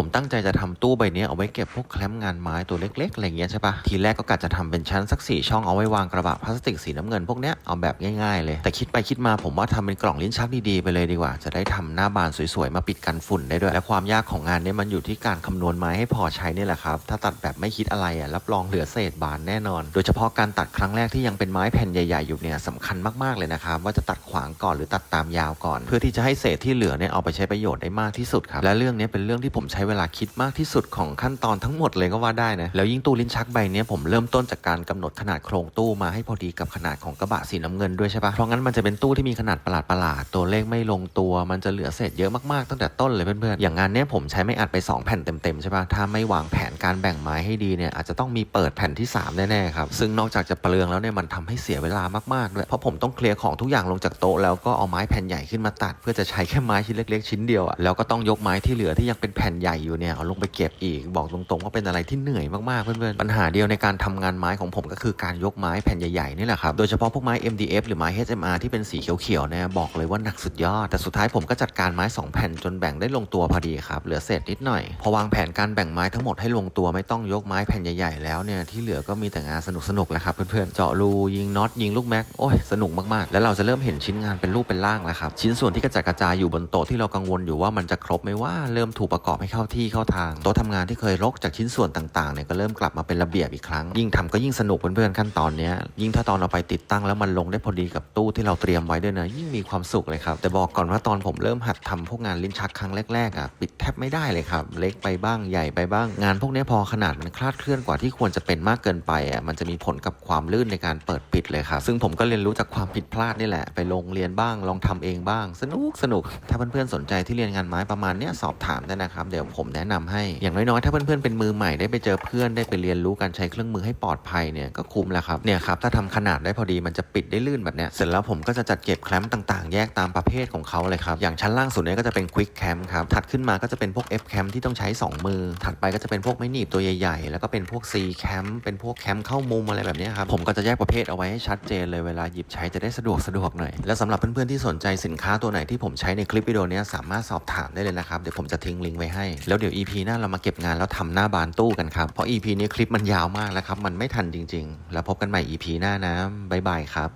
ผมตั้งใจจะทำตู้ใบนี้เอาไว้เก็บพวกแคลมงานไม้ตัวเล็กๆอะไรเงี้ยใช่ปะทีแรกก็กะจะทำเป็นชั้นสักสี่ช่องเอาไว้วางกระบะพลาสติกสีน้ำเงินพวกเนี้ยเอาแบบง่ายๆเลย แต่คิดไปคิดมาผมว่าทำเป็นกล่องลิ้นชักดีๆไปเลยดีกว่า จะได้ทำหน้าบานสวยๆมาปิดกันฝุ่นได้ด้วย และความยากของงานเนี้ยมันอยู่ที่การคำนวณไม้ให้พอใช้นี่แหละครับ ถ้าตัดแบบไม่คิดอะไรอะรับรองเหลือเศษบานแน่นอน โดยเฉพาะการตัดครั้งแรกที่ยังเป็นไม้แผ่นใหญ่ๆอยู่เนี่ยสำคัญมากๆเลยนะครับว่าจะตัดขวางก่อนหรือตัดตามยาวก่อน เพื่อที่จะให้เศษที่เหลือเนี่ยเอาไปใช้ประโยชน์ได้มากที่สุดครับและเรื่องนี้เป็นเรื่องที่ผมใช้เวลาคิดมากที่สุดของขั้นตอนทั้งหมดเลยก็ว่าได้นะ แล้วยิ่งตู้ลิ้นชักใบนี้ผมเริ่มต้นจากการกำหนดขนาดโครงตู้มาให้พอดีกับขนาดของกระบะสีน้ำเงินด้วยใช่ปะเพราะงั้นมันจะเป็นตู้ที่มีขนาดประหลาดๆตัวเลขไม่ลงตัว มันจะเหลือเศษเยอะมากๆตั้งแต่ต้นเลยเพื่อนๆ อย่างงานเนี้ยผมใช้ไม่อัดไปสองแผ่นเต็มๆใช่ปะถ้าไม่วางแผนการแบ่งไม้ให้ดีเนี่ยอาจจะต้องมีเปิดแผ่นที่สามแน่ๆครับ ซึ่งนอกจากจะเปลืองแล้วเนี่ยมันทำให้เสียเวลามากๆด้วย เพราะผมต้องเคลียร์ของทุกอย่างลงจากโต๊ะแล้วก็เอาไม้แผ่นใหญ่ขึ้นมาตัด เพื่อจะใช้แค่ไม้ชิ้นเล็ก ๆ ชิ้นเดียวอะแล้วก็ต้องยกไม้ที่เหลือที่ยังเป็นแผ่นใหญ่อยู่เนี่ยเอาลงไปเก็บอีก บอกตรงๆว่าเป็นอะไรที่เหนื่อยมากๆเพื่อนๆปัญหาเดียวในการทำงานไม้ของผมก็คือการยกไม้แผ่นใหญ่ๆนี่แหละครับโดยเฉพาะพวกไม้ MDF หรือไม้ HMR ที่เป็นสีเขียวๆเนี่ยบอกเลยว่าหนักสุดยอด แต่สุดท้ายผมก็จัดการไม้ 2 แผ่นจนแบ่งได้ลงตัวพอดีครับเหลือเศษนิดหน่อย พอวางแผนการแบ่งไม้ทั้งหมดให้ลงตัวไม่ต้องยกไม้แผ่นใหญ่ๆแล้วเนี่ยที่เหลือก็มีแต่งานสนุกๆแหละครับเพื่อนๆเจาะรูยิงน็อตยิงลูกแม็กโอ้ยสนุกมากๆ แล้วเราจะเริ่มเห็นชิ้นงานเป็นรูปเป็นร่างแล้วครับชิ้นส่วนที่กระจัดกระจายอยู่บนโต๊ะที่เรากังวลอยู่ว่ามันจะครบไหมว่าเริ่มถูกประกอบให้เข้าที่เข้าทางโต๊ะทำงานที่เคยรกจากชิ้นส่วนต่างๆเนี่ยก็เริ่มกลับมาเป็นระเบียบอีกครั้ง ยิ่งทำก็ยิ่งสนุกเพื่อนๆขั้นตอนนี้ยิ่งถ้าตอนเราไปติดตั้งแล้วมันลงได้พอดีกับตู้ที่เราเตรียมไว้ด้วยนะยิ่งมีความสุขเลยครับแต่บอกก่อนว่าตอนผมเริ่มหัดทำพวกงานลิ้นชักครั้งแรกๆอะปิดแทบไม่ได้เลยครับเล็กไปบ้างใหญ่ไปบ้าง งานพวกนี้พอขนาดมันคลาดเคลื่อนกว่าที่ควรจะเป็นมากเกินไปอะมันจะมีผลกับความลื่นในการเปิดปิดเลยครับซึ่งผมก็เรียนรู้จากความผิดพลาดนี่แหละไปลงเรียนบ้างลองทำเองบ้าง สนุกสนุกถ้าเพื่อนๆสนใจที่เรียนงานไม้ประมาณเนี้ยสอบถามได้นะครับเดี๋ยวผมแนะนำให้ อย่างน้อยๆ ถ้าเพื่อนๆ เป็นมือใหม่ได้ไปเจอเพื่อนได้ไปเรียนรู้การใช้เครื่องมือให้ปลอดภัยเนี่ยก็คุ้มแล้วครับเนี่ยครับถ้าทำขนาดได้พอดีมันจะปิดได้ลื่นแบบเนี้ยเสร็จแล้วผมก็จะจัดเก็บแคมป์ต่างๆ แยกตามประเภทของเขาเลยครับอย่างชั้นล่างสุดเนี้ก็จะเป็น Quick Camp ครับถัดขึ้นมาก็จะเป็นพวก F Camp ที่ต้องใช้ 2 มือ ถัดไปก็จะเป็นพวกไม้หนีบตัวใหญ่ๆ แล้วก็เป็นพวก C Camp เป็นพวกแคมป์เข้ามุมอะไรแบบเนี้ยครับผมก็จะแยกประเภทเอาไว้ให้ชัดเจนเลยเวลาหยิบใช้จะได้สะดวกสะดวกหน่อยและสำหรับเพื่อนๆที่สนใจสินค้าตัวไหนที่ผมใช้ในคลิปวิดีโอนี้สามารถสอบถามได้เลยนะครับเดี๋ยวผมจะทิ้งลิงก์ไว้ให้แล้วเดี๋ยว EP หน้าเรามาเก็บงานแล้วทำหน้าบานตู้กันครับ เพราะ EP นี้คลิปมันยาวมากแล้วครับ มันไม่ทันจริง ๆ แล้วพบกันใหม่ EP หน้านะบ๊ายบายครับ